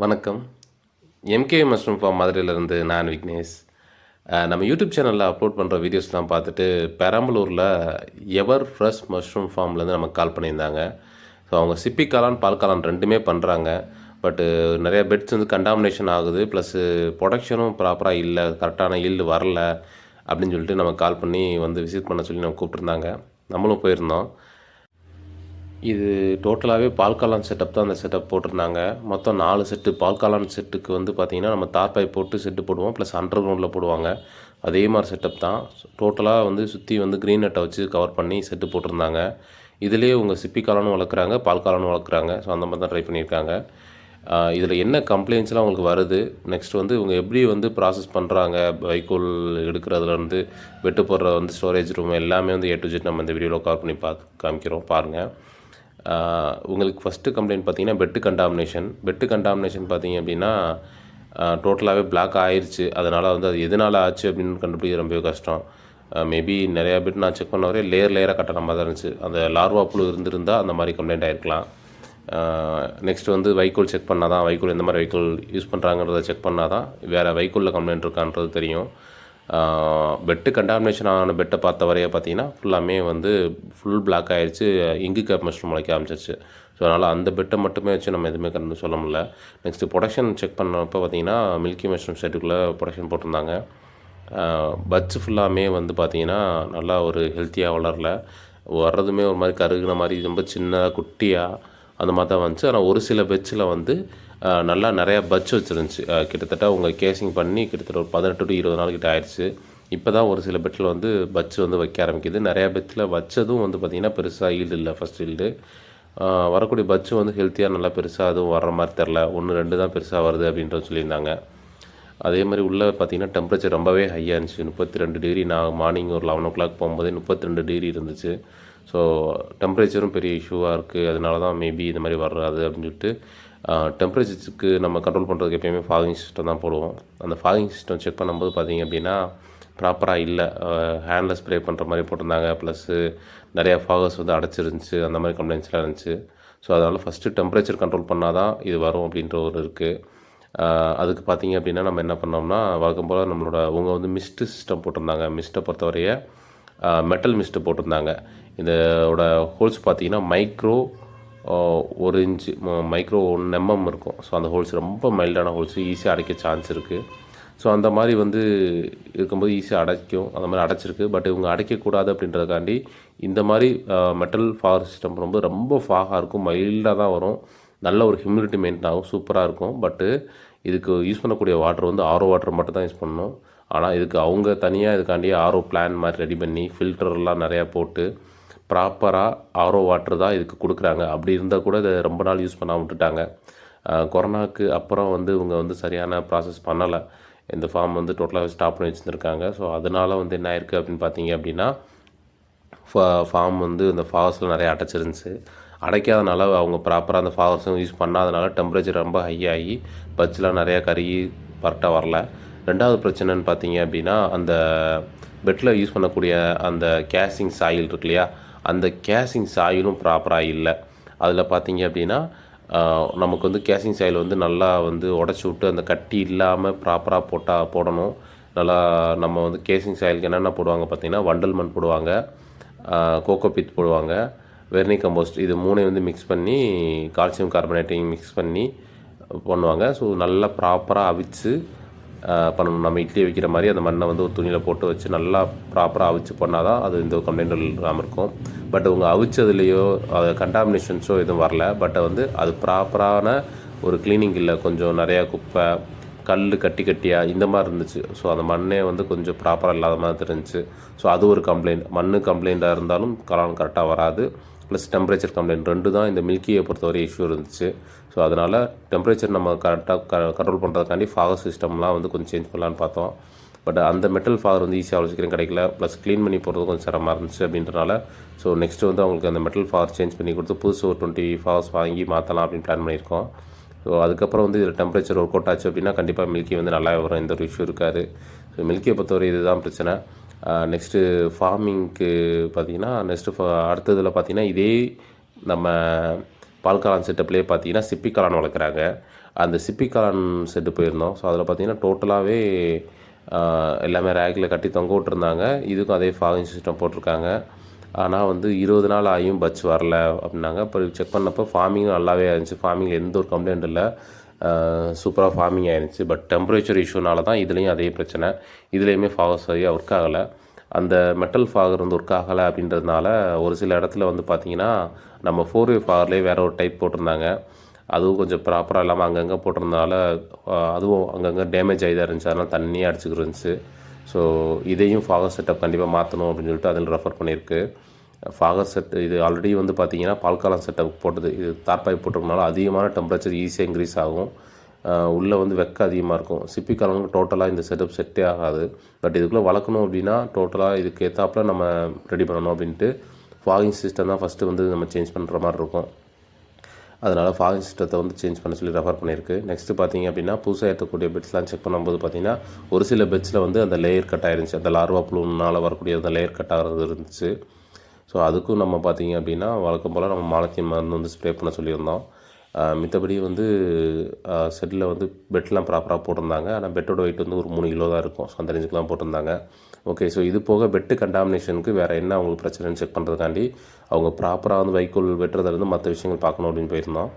வணக்கம். MK mushroom form மதுரையிலேருந்து நான் விக்னேஷ். நம்ம யூடியூப் சேனலில் அப்லோட் பண்ணுற வீடியோஸ்லாம் பார்த்துட்டு பெரம்பலூரில் எவர் ஃப்ரெஷ் மஷ்ரூம் ஃபார்ம்லேருந்து நமக்கு கால் பண்ணியிருந்தாங்க. ஸோ அவங்க சிப்பி காளான் பால் காளான் ரெண்டுமே பண்ணுறாங்க பட்டு நிறையா பெட்ஸ் வந்து கண்டாமினேஷன் ஆகுது. ப்ளஸ்ஸு ப்ரொடக்ஷனும் ப்ராப்பராக இல்லை. கரெக்டான ஈல்டு வரல. அப்படின்னு சொல்லிட்டு நம்ம கால் பண்ணி வந்து விசிட் பண்ண சொல்லி நம்ம கூப்பிட்ருந்தாங்க நம்மளும் போயிருந்தோம். இது டோட்டலாகவே பால்காளான் செட்டப் தான் அந்த செட்டப் போட்டிருந்தாங்க. மொத்தம் நாலு செட்டு பால்காலான் செட்டுக்கு வந்து பார்த்திங்கன்னா நம்ம தார்பாய் போட்டு செட்டு போடுவோம் ப்ளஸ் அண்டர் கிரவுண்டில் போடுவாங்க. அதே மாதிரி செட்டப் தான். டோட்டலாக வந்து சுற்றி வந்து க்ரீன் நெட்டை வச்சு கவர் பண்ணி செட்டு போட்டிருந்தாங்க. இதுலேயே உங்கள் சிப்பி காளானும் வளர்க்குறாங்க பால்காளானும் வளர்க்குறாங்க. ஸோ அந்த மாதிரி தான் ட்ரை பண்ணியிருக்காங்க. இதில் என்ன கம்ப்ளைண்ட்ஸ்லாம் உங்களுக்கு வருது? நெக்ஸ்ட் வந்து இவங்க எப்படி வந்து ப்ராசஸ் பண்ணுறாங்க வைக்கோல் எடுக்கிறதுலேருந்து வெட்டு போடுற வந்து ஸ்டோரேஜ் ரூம் எல்லாமே வந்து ஏ டு ஜெட் நம்ம இந்த வீடியோவில் கவர் பண்ணி பார்த்து காமிக்கிறோம். பாருங்கள் உங்களுக்கு ஃபஸ்ட்டு கம்ப்ளைண்ட் பார்த்தீங்கன்னா பெட்டு கண்டாமினேஷன் பெட்டு கண்டாமினேஷன் பார்த்தீங்க அப்படின்னா டோட்டலாகவே பிளாக் ஆயிடுச்சு அதனால் வந்து அது எதனால் ஆச்சு அப்படின்னு கண்டுபிடிக்க ரொம்பவே கஷ்டம். மேபி நிறையா பெட் நான் செக் பண்ண வரையும் லேயர் லேயராக கட்டணமாக மாதிரி தான் இருந்துச்சு. அந்த லார்வா புழு இருந்திருந்தால் அந்த மாதிரி கம்ப்ளைண்ட் ஆகிருக்கலாம் நெக்ஸ்ட் வந்து வைக்கோல் செக் பண்ணால் தான் வைக்கோல் எந்த மாதிரி வைக்கோல் யூஸ் பண்ணுறாங்கிறத செக் பண்ணால் தான் வேறு வைக்கோலில் கம்ப்ளைண்ட் இருக்கான்றது தெரியும். பெட்டு கண்டாமினேஷன் ஆன பெட்டை பார்த்த வரைய பார்த்தீங்கன்னா ஃபுல்லாமே வந்து ஃபுல் பிளாக் ஆகிடுச்சு இங்கு கேப் மஷ்ரூம் முளைக்க ஆரம்பிச்சிருச்சு. ஸோ அதனால் அந்த பெட்டை மட்டுமே வச்சு நம்ம எதுவுமே கண்டு சொல்ல முடியல. நெக்ஸ்ட்டு ப்ரொடக்ஷன் செக் பண்ணப்போ பார்த்தீங்கன்னா மில்கி மஷ்ரூம் செட்டுக்குள்ளே ப்ரொடக்ஷன் போட்டிருந்தாங்க. பட்ஸ் ஃபுல்லாமே வந்து பார்த்தீங்கன்னா நல்லா ஒரு ஹெல்த்தியாக வளரல. வர்றதுமே ஒரு மாதிரி கருகின மாதிரி ரொம்ப சின்னதாக குட்டியாக அந்த மாதிரி தான் வந்துச்சு. ஆனால் ஒரு சில பெட்ஸில் வந்து நல்லா நிறையா பட்ச் வச்சுருந்துச்சு. கிட்டத்தட்ட உங்கள் கேசிங் பண்ணி கிட்டத்தட்ட ஒரு பதினெட்டு டு இருபது நாள் கிட்ட ஆயிடுச்சு. இப்போ தான் ஒரு சில பெட்டில் வந்து பட்ச் வந்து வைக்க ஆரம்பிக்குது. நிறையா பெட்டில் வச்சதும் வந்து பார்த்திங்கன்னா பெருசாக ஈல்டு இல்லை ஃபஸ்ட் ஈல்டு வரக்கூடிய பட்சும் வந்து ஹெல்த்தியாக நல்லா பெருசாக அதுவும் வர்ற மாதிரி தெரில ஒன்று ரெண்டு தான் பெருசாக வருது அப்படின்றது சொல்லியிருந்தாங்க. அதே மாதிரி உள்ளே பார்த்தீங்கன்னா டெம்பரேச்சர் ரொம்பவே ஹையாக இருந்துச்சு. முப்பத்தி ரெண்டு டிகிரி நான் மார்னிங் ஒரு லெவன் ஓ கிளாக் போகும்போதே முப்பத்தி ரெண்டு டிகிரி இருந்துச்சு. ஸோ டெம்பரேச்சரும் பெரிய இஷ்யூவாக இருக்குது அதனால தான் மேபி இந்த மாதிரி வர்றாது அப்படின்னு சொல்லிட்டு டெம்பரேச்சர்ஸுக்கு நம்ம கண்ட்ரோல் பண்ணுறதுக்கு எப்பயுமே ஃபாகிங் சிஸ்டம் தான் போடுவோம். அந்த ஃபாகிங் சிஸ்டம் செக் பண்ணும்போது பார்த்தீங்க அப்படின்னா ப்ராப்பராக இல்லை. ஹேண்டில் ஸ்ப்ரே பண்ணுற மாதிரி போட்டிருந்தாங்க. ப்ளஸ்ஸு நிறையா ஃபாகர்ஸ் வந்து அடைச்சிருந்துச்சு. அந்த மாதிரி கம்ப்ளைண்ட்ஸ்லாம் இருந்துச்சு. ஸோ அதனால் ஃபஸ்ட்டு டெம்பரேச்சர் கண்ட்ரோல் பண்ணால் தான் இது வரும் அப்படின்ற ஒரு இருக்குது அதுக்கு பார்த்தீங்க அப்படின்னா நம்ம என்ன பண்ணோம்னா வழக்கம் போல் நம்மளோட அவங்க வந்து மிஸ்ட்டு சிஸ்டம் போட்டிருந்தாங்க. மிஸ்ட்டை பொறுத்தவரைய மெட்டல் மிஸ்ட்டு போட்டிருந்தாங்க. இதோட ஹோல்ஸ் பார்த்தீங்கன்னா மைக்ரோ ஒரு இன்ச்சு மைக்ரோ ஒன் எம்எம் இருக்கும். ஸோ அந்த ஹோல்ஸ் ரொம்ப மைல்டான ஹோல்ஸ் ஈஸியாக அடைக்க சான்ஸ் இருக்குது ஸோ அந்த மாதிரி வந்து இருக்கும்போது ஈஸியாக அடைக்கும். அந்த மாதிரி அடைச்சிருக்கு. பட் இவங்க அடைக்கக்கூடாது அப்படின்றதுக்காண்டி இந்த மாதிரி மெட்டல் ஃபார் சிஸ்டம் ரொம்ப ரொம்ப ஃபாகாக இருக்கும். மைல்டாக தான் வரும். நல்ல ஒரு ஹியூமிடிட்டி மெயின்டைன் ஆகும். சூப்பராக இருக்கும். பட்டு இதுக்கு யூஸ் பண்ணக்கூடிய வாட்டர் வந்து ஆரோ வாட்டர் மட்டும் தான் யூஸ் பண்ணணும். ஆனால் இதுக்கு அவங்க தனியாக இதுக்காண்டி ஆரோ பிளான் மாதிரி ரெடி பண்ணி ஃபில்டர்லாம் நிறையா போட்டு ப்ராப்பராக ஆரோ வாட்டர் தான் இதுக்கு கொடுக்குறாங்க. அப்படி இருந்தால் கூட இதை ரொம்ப நாள் யூஸ் பண்ணாம விட்டுட்டாங்க. கொரோனாவுக்கு கொரோனாக்கு அப்புறம் வந்து இவங்க வந்து சரியான ப்ராசஸ் பண்ணலை. இந்த ஃபார்ம் வந்து டோட்டலாக ஸ்டாப் பண்ணி வச்சுருக்காங்க ஸோ அதனால் வந்து என்ன ஆயிருக்கு அப்படின்னு பார்த்தீங்க அப்படின்னா ஃபார்ம் வந்து இந்த ஃபார்ஸில் நிறைய அடைச்சிருந்துச்சு. அடைக்காதனால அவங்க ப்ராப்பராக அந்த ஃபாவர்ஸும் யூஸ் பண்ணாதனால டெம்பரேச்சர் ரொம்ப ஹை ஆகி நிறையா கருகி கரெக்டாக வரல. ரெண்டாவது பிரச்சனைன்னு பார்த்தீங்க அப்படின்னா அந்த பெட்டில் யூஸ் பண்ணக்கூடிய அந்த கேசிங் சாயில் இருக்கு இல்லையா அந்த கேசிங் சாயிலும் ப்ராப்பராக இல்லை. அதில் பார்த்தீங்க அப்படின்னா நமக்கு வந்து கேசிங் சாயில் வந்து நல்லா வந்து உடச்சி விட்டு அந்த கட்டி இல்லாமல் ப்ராப்பராக போட்டால் போடணும். நல்லா நம்ம வந்து கேசிங் சாயிலுக்கு என்னென்ன போடுவாங்க பார்த்தீங்கன்னா வண்டல் மண் போடுவாங்க கோகோ பித் போடுவாங்க வெர்னி கம்போஸ்ட் இது மூணையும் வந்து மிக்ஸ் பண்ணி கால்சியம் கார்பனேட்டையும் மிக்ஸ் பண்ணி பண்ணுவாங்க. ஸோ நல்லா ப்ராப்பராக அவிச்சு பண்ணணும். நம்ம இட்லி வைக்கிற மாதிரி அந்த மண்ணை வந்து ஒரு துணியில் போட்டு வச்சு நல்லா ப்ராப்பராக அவிச்சு பண்ணால் தான் அது இந்த கம்ப்ளைண்ட் இல்லாமல் இருக்கும். பட் உங்கள் அவிச்சதுலேயோ அது கண்டாமினேஷன்ஸோ எதுவும் வரல. பட் வந்து அது ப்ராப்பரான ஒரு க்ளீனிங் இல்லை கொஞ்சம் நிறையா குப்பை கல் கட்டி கட்டியாக இந்த மாதிரி இருந்துச்சு. ஸோ அந்த மண்ணே வந்து கொஞ்சம் ப்ராப்பராக இல்லாத மாதிரி தெரிஞ்சிச்சு ஸோ அது ஒரு கம்ப்ளைண்ட் மண் கம்ப்ளைண்ட்டாக இருந்தாலும் கலான் கரெக்டாக வராது. ப்ளஸ் டெம்பரேச்சர் கம்ப்ளைண்ட் ரெண்டு தான் இந்த மில்கியை பொறுத்தவரை இஷ்யூ இருந்துச்சு. ஸோ அதனால் டெம்பரேச்சர் நம்ம கரெக்டாக க கண்ட்ரோல் பண்ணுறதுக்காண்டி ஃபாகர் சிஸ்டம்லாம் வந்து கொஞ்சம் சேஞ்ச் பண்ணலான்னு பார்த்தோம். பட் அந்த மெட்டல் ஃபாகர் வந்து ஈஸியாக அவ்வளோ சீக்கிரம் கிடைக்கல. ப்ளஸ் க்ளீன் பண்ணி போகிறது கொஞ்சம் சிரமமாக இருந்துச்சு அப்படின்றனால ஸோ நெக்ஸ்ட்டு வந்து அவங்களுக்கு அந்த மெட்டல் ஃபாகர் சேஞ்ச் பண்ணி கொடுத்து புதுசு ஒரு டுவெண்ட்டி ஃபாகர்ஸ் வாங்கி மாற்றலாம் அப்படின்னு பிளான் பண்ணியிருக்கோம். ஸோ அதுக்கப்புறம் வந்து இதில் டெம்பரேச்சர் ஒர்க் அவுட் ஆச்சு அப்படின்னா கண்டிப்பாக மில்கி வந்து நல்லா வரும். எந்த ஒரு இஷ்யூ இருக்காது. ஸோ மில்கியை பொறுத்தவரை இதுதான் பிரச்சனை. நெக்ஸ்ட்டு ஃபார்மிங்க்கு பார்த்திங்கன்னா நெக்ஸ்ட்டு அடுத்ததில் பார்த்தீங்கன்னா இதே நம்ம பால்காளான் செட்டப்லேயே பார்த்தீங்கன்னா சிப்பிக்காளான் வளர்க்குறாங்க. அந்த சிப்பிக்காளான் செட்டு போயிருந்தோம். ஸோ அதில் பார்த்தீங்கன்னா டோட்டலாகவே எல்லாமே ரேக்கில் கட்டி தொங்க விட்டுருந்தாங்க. இதுக்கும் அதே ஃபாகிங் சிஸ்டம் போட்டிருக்காங்க. ஆனால் வந்து இருபது நாள் ஆகியும் பட்ச் வரல அப்படின்னாங்க. அப்புறம் செக் பண்ணப்போ ஃபார்மிங் நல்லாவே இருந்துச்சு. ஃபார்மிங்கில் எந்த ஒரு கம்ப்ளைண்ட் இல்லை. சூப்பராக ஃபார்மிங் ஆயிருந்துச்சு. பட் டெம்பரேச்சர் இஷ்யூனால தான் இதுலேயும் அதே பிரச்சனை. இதுலேயுமே ஃபாகஸ் சரியாக ஒர்க் ஆகலை. அந்த மெட்டல் ஃபாகர் வந்து ஒர்க் ஆகலை அப்படின்றதுனால ஒரு சில இடத்துல வந்து பார்த்திங்கன்னா நம்ம ஃபோர் வே ஃபாகர்லேயே வேறு ஒரு டைப் போட்டிருந்தாங்க. அதுவும் கொஞ்சம் ப்ராப்பராக இல்லாமல் அங்கங்கே போட்டிருந்தனால அதுவும் அங்கங்கே டேமேஜ் ஆகி தான் இருந்துச்சு. அதனால் தண்ணியாக அடிச்சுக்கிட்டு இருந்துச்சு. ஸோ இதையும் ஃபாகர் செட்டப் கண்டிப்பாக மாற்றணும் அப்படின்னு சொல்லிட்டு அதில் ரெஃபர் பண்ணியிருக்கு. ஃபாகர் செட் இது ஆல்ரெடி வந்து பார்த்திங்கன்னா பால்காலம் செட்டப் போட்டது. இது தார்பாய் போட்டிருக்கனால அதிகமான டெம்பரேச்சர் ஈஸியாக இன்க்ரீஸ் ஆகும். உள்ளே வந்து வெக்க அதிகமாக இருக்கும். சிப்பி காலங்களுக்கு டோட்டலாக இந்த செட்டப் செட்டே ஆகாது. பட் இதுக்குள்ளே வளர்க்கணும் அப்படின்னா டோட்டலாக இதுக்கு ஏற்றாப்புல நம்ம ரெடி பண்ணணும் அப்படின்ட்டு ஃபாகிங் சிஸ்டம் தான் ஃபஸ்ட்டு வந்து நம்ம சேஞ்ச் பண்ணுற மாதிரி இருக்கும். அதனால் ஃபாகிங் சிஸ்டத்தை வந்து சேஞ்ச் பண்ண சொல்லி ரெஃபர் பண்ணியிருக்கு. நெக்ஸ்ட்டு பார்த்தீங்க அப்படின்னா புதுசாக ஏற்றக்கூடிய பெட்ஸ்லாம் செக் பண்ணும்போது பார்த்தீங்கன்னா ஒரு சில பெட்ஸில் வந்து அந்த லேயர் கட் ஆயிருந்துச்சு. அந்த லார்வா ப்ளூனால் வரக்கூடிய அந்த லேயர் கட் ஆகிறது இருந்துச்சு. ஸோ அதுக்கும் நம்ம பார்த்தீங்க அப்படின்னா வழக்கம் போல் நம்ம மாலத்தீன் மருந்து வந்து ஸ்ப்ரே பண்ண சொல்லியிருந்தோம். மித்தபடி வந்து செட்டில் வந்து பெட்லாம் ப்ராப்பராக போட்டிருந்தாங்க. ஆனால் பெட்டோட வெயிட் வந்து ஒரு மூணு கிலோ தான் இருக்கும். ஸோ அந்த ரேஞ்சுக்குலாம் போட்டிருந்தாங்க. ஓகே ஸோ இது போக பெட்டு கண்டாமினேஷனுக்கு வேறு என்ன அவங்களுக்கு பிரச்சனைன்னு செக் பண்ணுறதுக்காண்டி அவங்க ப்ராப்பராக வந்து வைக்கோல் வெட்டுறதுலேருந்து மற்ற விஷயங்கள் பார்க்கணும் அப்படின்னு போயிருந்தோம்.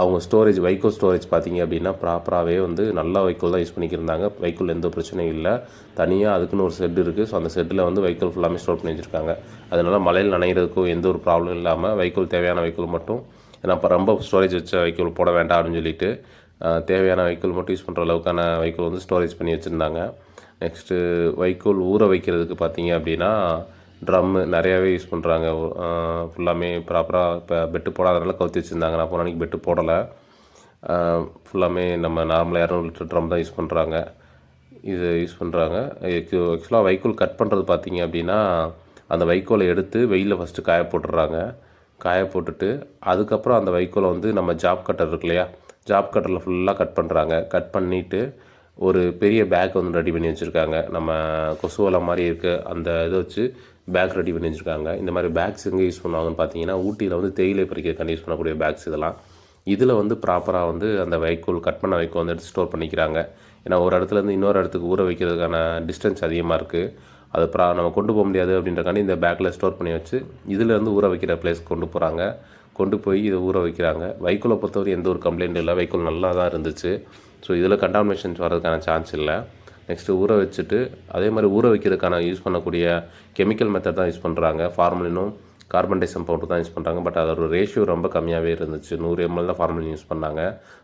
அவங்க ஸ்டோரேஜ் வைக்கோல் ஸ்டோரேஜ் பார்த்தீங்க அப்படின்னா ப்ராப்பராகவே வந்து நல்ல வைக்கோல் தான் யூஸ் பண்ணிக்கிருந்தாங்க. வைக்கோல் எந்த பிரச்சனையும் இல்லை. தனியாக அதுக்குன்னு ஒரு செட் இருக்குது ஸோ அந்த செட்டில் வந்து வைக்கோல் ஃபுல்லாமே ஸ்டோர் பண்ணி வச்சுருக்காங்க. அதனால் மழையில் நனைகிறதுக்கும் எந்த ஒரு ப்ராப்ளம் இல்லாமல் வைக்கோல் தேவையான வைக்கோல் மட்டும் ஏன்னா இப்போ ரொம்ப ஸ்டோரேஜ் வச்ச வைக்கோல் போட வேண்டாம் அப்படின்னு சொல்லிட்டு தேவையான வைக்கோல் மட்டும் யூஸ் பண்ணுற அளவுக்கான வைக்கோல் வந்து ஸ்டோரேஜ் பண்ணி வச்சுருந்தாங்க. நெக்ஸ்ட்டு வைக்கோல் ஊற வைக்கிறதுக்கு பார்த்தீங்க அப்படின்னா ட்ரம்மு நிறையாவே யூஸ் பண்ணுறாங்க ஃபுல்லாமே ப்ராப்பராக இப்போ பெட்டு போடாதனால கவுத்தி வச்சுருந்தாங்க. நான் போன அன்றைக்கி பெட்டு போடலை. ஃபுல்லாமே நம்ம நார்மலாக இரநூறு லிட்டர் ட்ரம் தான் யூஸ் பண்ணுறாங்க இது யூஸ் பண்ணுறாங்க ஆக்சுவலாக வைக்கோல் கட் பண்ணுறது பார்த்தீங்க அப்படின்னா அந்த வைக்கோலை எடுத்து வெயிலில் ஃபஸ்ட்டு காய போட்டுடுறாங்க. காய போட்டுட்டு அதுக்கப்புறம் அந்த வைக்கோலை வந்து நம்ம ஜாப் கட்டர் இருக்கு இல்லையா? ஜாப் கட்டரில் ஃபுல்லாக கட் பண்ணுறாங்க கட் பண்ணிவிட்டு ஒரு பெரிய பேக் வந்து ரெடி பண்ணி வச்சுருக்காங்க. நம்ம கொசுவலை மாதிரி இருக்க. அந்த இதை வச்சு பேக் ரெடி பண்ணி வச்சுருக்காங்க இந்த மாதிரி பேக்ஸ் எங்கே யூஸ் பண்ணுவாங்கன்னு பார்த்தீங்கன்னா ஊட்டியில் வந்து தேயிலை பறிக்கிறதுக்காண்டி யூஸ் பண்ணக்கூடிய பேக்ஸ் இதெல்லாம். இதில் வந்து ப்ராப்பராக வந்து அந்த வைக்கோல் கட் பண்ண வைக்கோல் வந்து எடுத்து ஸ்டோர் பண்ணிக்கிறாங்க. ஏன்னா ஒரு இடத்துல இருந்து இன்னொரு இடத்துக்கு ஊற வைக்கிறதுக்கான டிஸ்டன்ஸ் அதிகமாக இருக்குது அது ப்ரா நம்ம கொண்டு போக முடியாது அப்படின்றக்காண்டி இந்த பேக்கில் ஸ்டோர் பண்ணி வச்சு இதிலேருந்து ஊற வைக்கிற பிளேஸ் கொண்டு போகிறாங்க கொண்டு போய் இதை ஊற வைக்கிறாங்க. வைக்கோலை பொறுத்தவரை எந்த ஒரு கம்ப்ளைண்ட்டும் இல்லை. வைக்கோல் நல்லா தான் இருந்துச்சு. ஸோ இதில் கண்டாமினேஷன்ஸ் வர்றதுக்கான சான்ஸ் இல்லை. நெக்ஸ்ட்டு ஊற வச்சுட்டு அதே மாதிரி ஊற வைக்கிறதுக்கான யூஸ் பண்ணக்கூடிய கெமிக்கல் மெத்தட் தான் யூஸ் பண்ணுறாங்க ஃபார்மலினும் கார்பன்டைசம் பவுடர் தான் யூஸ் பண்ணுறாங்க பட் அதோட ரேஷியோ ரொம்ப கம்மியாகவே இருந்துச்சு. நூறு எம்எல் தான் ஃபார்மலின் யூஸ் பண்ணாங்க.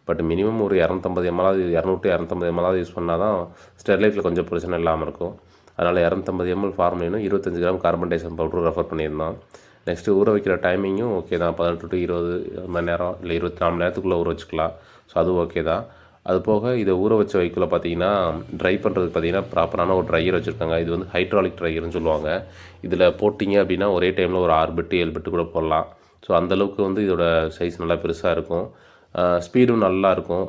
பட் மினிமம் ஒரு இரநூத்தம்பது எம்எலாவது இரநூட்டு இரநூத்தம்பது எம்எலாவது யூஸ் பண்ணால் தான் ஸ்டெர்லைட்டில் கொஞ்சம் பிரச்சனை இல்லாமல் இருக்கும். அதனால் இரநூத்தம்பது எம்எல் ஃபார்மலினும் இருபத்தஞ்சு கிராம் கார்பன் டைசம் பவுடரும் ரெஃபர் பண்ணியிருந்தோம். நெக்ஸ்ட்டு ஊற வைக்கிற டைமிங்கும் ஓகே தான். பதினெட்டு டு இருபது மணி நேரம் இல்லை இருபத்தி நாலு மணி நேரத்துக்குள்ளே ஊற வச்சுக்கலாம். ஸோ அது ஓகே தான். அது போக இதை ஊற வச்ச வைக்கோல பார்த்தீங்கன்னா ட்ரை பண்ணுறதுக்கு பார்த்தீங்கன்னா ப்ராப்பரான ஒரு ட்ரையர் வச்சுருக்காங்க. இது வந்து ஹைட்ராலிக் ட்ரையர்னு சொல்லுவாங்க. இதில் போட்டிங்க அப்படின்னா ஒரே டைமில் ஒரு ஆறு பெட்டு ஏழு பெட்டு கூட போடலாம். ஸோ அந்தளவுக்கு வந்து இதோட சைஸ் நல்லா பெருசாக இருக்கும். ஸ்பீடும் நல்லா இருக்கும்.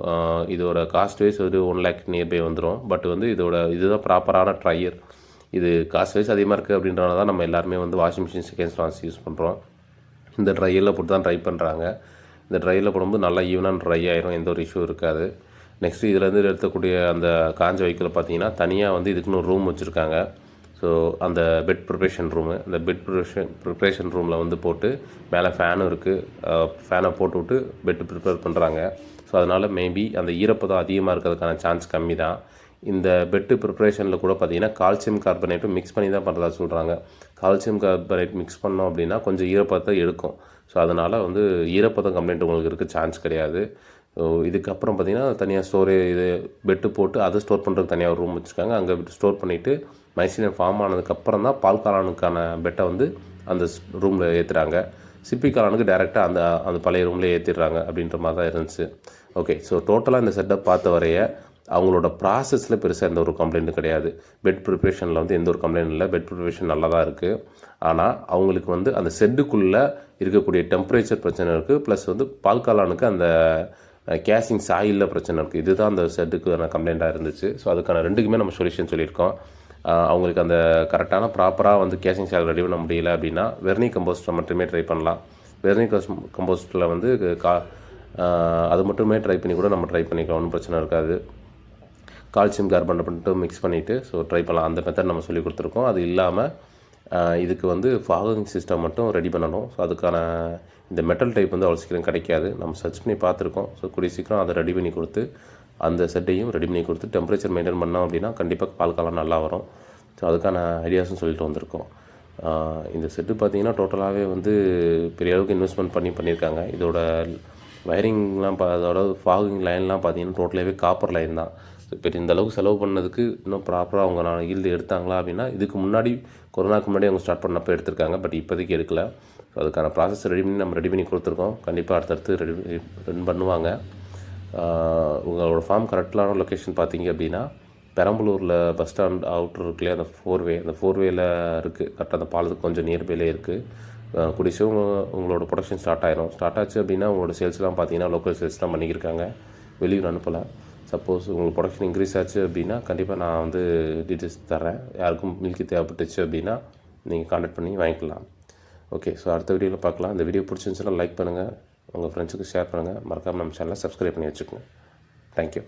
இதோட காஸ்ட் வைஸ் ஒரு ஒன் லேக் நியர்பை வந்துடும் பட் வந்து இதோட இதுதான் ப்ராப்பரான ட்ரையர் இது காஸ்ட் வைஸ் அதிகமாக இருக்குது அப்படின்றனால தான் நம்ம எல்லாருமே வந்து washing machine seconds wash use பண்ணுறோம் இந்த ட்ரையரில் போட்டு தான் ட்ரை பண்ணுறாங்க இந்த ட்ரையரில் போடும்போது நல்லா ஈவனாக ட்ரை ஆயிரும். எந்த ஒரு இஷ்யூ இருக்காது. நெக்ஸ்ட்டு இதுலேருந்து எடுத்தக்கூடிய அந்த காஞ்ச வைக்கல பார்த்தீங்கன்னா தனியாக வந்து இதுக்குன்னு ஒரு ரூம் வச்சுருக்காங்க. ஸோ அந்த பெட் ப்ரிப்ரேஷன் ரூமு அந்த பெட் ப்ரிப்ரேஷன் ப்ரிப்ரேஷன் ரூமில் வந்து போட்டு மேலே ஃபேனும் இருக்குது ஃபேனை போட்டு விட்டு பெட்டு ப்ரிப்பேர் பண்ணுறாங்க ஸோ அதனால் மேபி அந்த ஈரப்பதம் அதிகமாக இருக்கிறதுக்கான சான்ஸ் கம்மி தான் இந்த பெட்டு ப்ரிப்ரேஷனில் கூட பார்த்தீங்கன்னா கால்சியம் கார்பனேட்டும் மிக்ஸ் பண்ணி தான் பண்ணுறதா சொல்கிறாங்க கால்சியம் கார்பனேட் மிக்ஸ் பண்ணோம் அப்படின்னா கொஞ்சம் ஈரப்பதத்தை எடுக்கும். ஸோ அதனால் வந்து ஈரப்பதம் கம்ப்ளைண்ட் உங்களுக்கு இருக்க சான்ஸ் கிடையாது. இதுக்கப்புறம் பார்த்திங்கன்னா தனியாக ஸ்டோரேஜ் இது பெட்டு போட்டு அதை ஸ்டோர் பண்ணுறதுக்கு தனியாக ஒரு ரூம் வச்சுருக்காங்க. அங்கே ஸ்டோர் பண்ணிவிட்டு மைசீனியம் ஃபார்ம் ஆனதுக்கப்புறம் தான் பால் காளானுக்கான பெட்டை வந்து அந்த ரூமில் ஏற்றுறாங்க சிப்பி காளானுக்கு டேரெக்டாக அந்த அந்த பழைய ரூம்லேயே ஏற்றிடுறாங்க அப்படின்ற மாதிரி தான் இருந்துச்சு. ஓகே ஸோ டோட்டலாக இந்த செட்டப் பார்த்த வரைய அவங்களோட ப்ராசஸில் பெருசாக எந்த ஒரு கம்ப்ளைண்ட்டும் கிடையாது. பெட் ப்ரிப்ரேஷனில் வந்து எந்த ஒரு கம்ப்ளைண்ட் இல்லை. பெட் ப்ரிப்ரேஷன் நல்லா தான் இருக்குது ஆனால் அவங்களுக்கு வந்து அந்த செட்டுக்குள்ளே இருக்கக்கூடிய டெம்பரேச்சர் பிரச்சனை இருக்குது ப்ளஸ் வந்து பால் காளானுக்கு அந்த கேசிங் சாயிலில் பிரச்சனை இருக்குது இதுதான் அந்த செட்டுக்கான கம்ப்ளைண்ட்டாக இருந்துச்சு. ஸோ அதுக்கான ரெண்டுக்குமே நம்ம சொல்யூஷன் சொல்லியிருக்கோம். அவங்களுக்கு அந்த கரெக்டான ப்ராப்பராக வந்து கேசிங் சாயில் ரெடி பண்ண முடியல அப்படின்னா வெர்னி கம்போஸ்ட்டை மட்டுமே ட்ரை பண்ணலாம். வெர்னி கம்போஸ்ட்டில் வந்து கா அது மட்டுமே ட்ரை பண்ணி கூட நம்ம ட்ரை பண்ணிக்கலாம். ஒன்றும் பிரச்சனை இருக்காது. கால்சியம் கார்பன் பண்ணிட்டு மிக்ஸ் பண்ணிவிட்டு ஸோ ட்ரை பண்ணலாம். அந்த மெத்தட் நம்ம சொல்லி கொடுத்துருக்கோம். அது இல்லாமல் இதுக்கு வந்து ஃபாகிங் சிஸ்டம் மட்டும் ரெடி பண்ணணும். ஸோ அதுக்கான இந்த மெட்டல் டைப் வந்து அவ்வளோ சீக்கிரம் கிடைக்காது. நம்ம சர்ச் பண்ணி பார்த்துருக்கோம். ஸோ கூடிய சீக்கிரம் அதை ரெடி பண்ணி கொடுத்து அந்த செட்டையும் ரெடி பண்ணி கொடுத்து டெம்பரேச்சர் மெயின்டைன் பண்ணோம் அப்படின்னா கண்டிப்பாக பால் காலம் நல்லா வரும். ஸோ அதுக்கான ஐடியாஸும் சொல்லிட்டு வந்திருக்கோம். இந்த செட்டு பார்த்தீங்கன்னா டோட்டலாகவே வந்து பெரிய அளவுக்கு இன்வெஸ்ட்மெண்ட் பண்ணி பண்ணியிருக்காங்க. இதோட வயரிங்லாம் பா அதோட ஃபாகிங் லைன்லாம் பார்த்தீங்கன்னா டோட்டலாகவே காப்பர் லைன் தான். இப்போ இந்த அளவுக்கு செலவு பண்ணதுக்கு இன்னும் ப்ராப்பராக அவங்க நான் ஈல்டு எடுத்தாங்களா அப்படின்னா இதுக்கு முன்னாடி கொரோனாக்கு முன்னாடி அவங்க ஸ்டார்ட் பண்ணப்போ எடுத்திருக்காங்க. பட் இப்போதைக்கு எடுக்கல. ஸோ அதுக்கான ப்ராசஸ் ரெடி பண்ணி நம்ம ரெடி பண்ணி கொடுத்துருக்கோம். கண்டிப்பாக அடுத்தடுத்து ரெடி ரன் பண்ணுவாங்க. உங்களோட ஃபார்ம் கரெக்டான லொக்கேஷன் பார்த்தீங்க அப்படின்னா பெரம்பலூரில் பஸ் ஸ்டாண்ட் அவுட்ரு இருக்குல்லையே? அந்த ஃபோர்வே அந்த ஃபோர்வேயில் இருக்குது கரெக்டாக அந்த பாலத்துக்கு கொஞ்சம் நியர்பைலே இருக்குது குடிசும் உங்களோட ப்ரொடக்ஷன் ஸ்டார்ட் ஆயிரும். ஸ்டார்ட் ஆச்சு அப்படின்னா உங்களோட சேல்ஸ்லாம் பார்த்தீங்கன்னா லோக்கல் சேல்ஸ் தான் பண்ணிக்கிருக்காங்க. வெளியூர் அனுப்பலை. சப்போஸ் உங்களுக்கு ப்ரொடக்ஷன் இன்க்ரீஸ் ஆச்சு அப்படின்னா கண்டிப்பாக நான் வந்து டீட்டெயில்ஸ் தரேன் யாருக்கும் மில்க்கு தேவைப்பட்டுச்சு அப்படின்னா நீங்கள் காண்டக்ட் பண்ணி வாங்கிக்கலாம். ஓகே ஸோ அடுத்த வீடியோவில் பார்க்கலாம். இந்த வீடியோ பிடிச்சிருந்துச்சுன்னா லைக் பண்ணுங்கள் உங்கள் ஃப்ரெண்ட்ஸுக்கு ஷேர் பண்ணுங்கள் மறக்காமல் நம்ம சேனலை சப்ஸ்கிரைப் பண்ணி வச்சுக்கோங்க. தேங்க்யூ